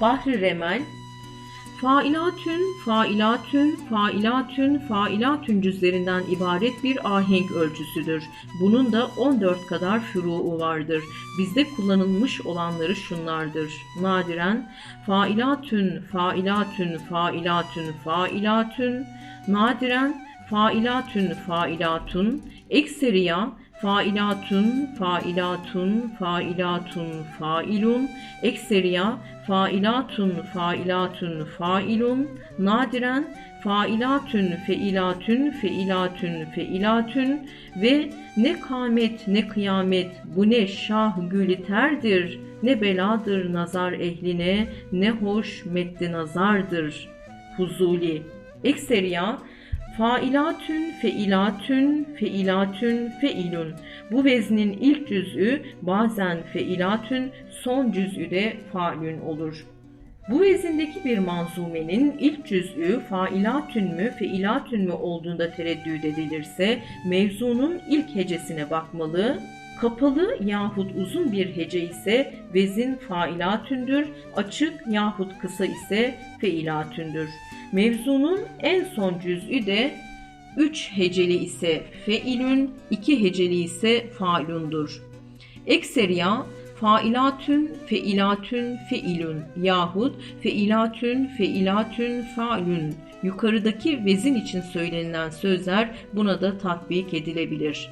Bahri Remel, Failatün, failatün, failatün, failatün cüzlerinden ibaret bir ahenk ölçüsüdür. Bunun da 14 kadar füruu vardır. Bizde kullanılmış olanları şunlardır. Nadiren, failatün, failatün, failatün, failatün, nadiren, failatün, failatun, ekseriya, failatun, failatun, failatun, failun, ekseriya, failatun, failatun, failun, nadiren, failatün, feilatün, feilatün, feilatün ve ne kâmet ne kıyamet bu ne şah güliterdir, ne beladır nazar ehline, ne hoş meddi nazardır. Fuzuli. Ekseriya, Failatün, feilatün, feilatün, feilun. Bu veznin ilk cüz'ü bazen feilatün, son cüz'ü de failün olur. Bu vezindeki bir manzumenin ilk cüz'ü failatün mü, feilatün mü olduğunda tereddüt edilirse mevzunun ilk hecesine bakmalı, Kapalı yahut uzun bir hece ise vezin failatündür, açık yahut kısa ise feilatündür. Mevzunun en son cüz'ü de 3 heceli ise feilün, 2 heceli ise failundur. Ekseriya failatün, feilatün, feilün yahut feilatün, feilatün, failün. Yukarıdaki vezin için söylenilen sözler buna da tatbik edilebilir.